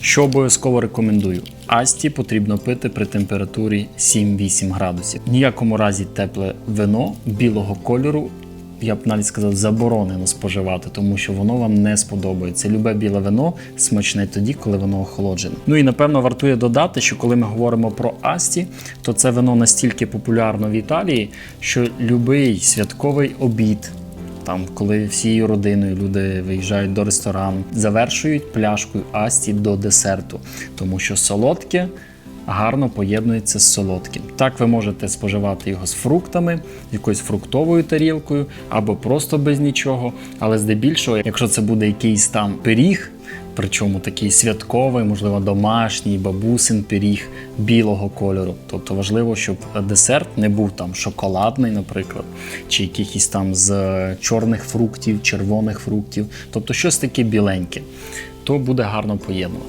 Що обов'язково рекомендую? Асті потрібно пити при температурі 7-8 градусів. В ніякому разі тепле вино білого кольору. Я б навіть сказав, заборонено споживати, тому що воно вам не сподобається. Любе біле вино смачне тоді, коли воно охолоджене. Ну і напевно вартує додати, що коли ми говоримо про Асті, то це вино настільки популярно в Італії, що любий святковий обід там, коли всією родиною люди виїжджають до ресторану, завершують пляшкою Асті до десерту, тому що солодке гарно поєднується з солодким. Так ви можете споживати його з фруктами, якоюсь фруктовою тарілкою або просто без нічого. Але здебільшого, якщо це буде якийсь там пиріг, причому такий святковий, можливо, домашній, бабусин пиріг білого кольору. Тобто важливо, щоб десерт не був там шоколадний, наприклад, чи якихось там з чорних фруктів, червоних фруктів, тобто щось таке біленьке, то буде гарно поєднуватися.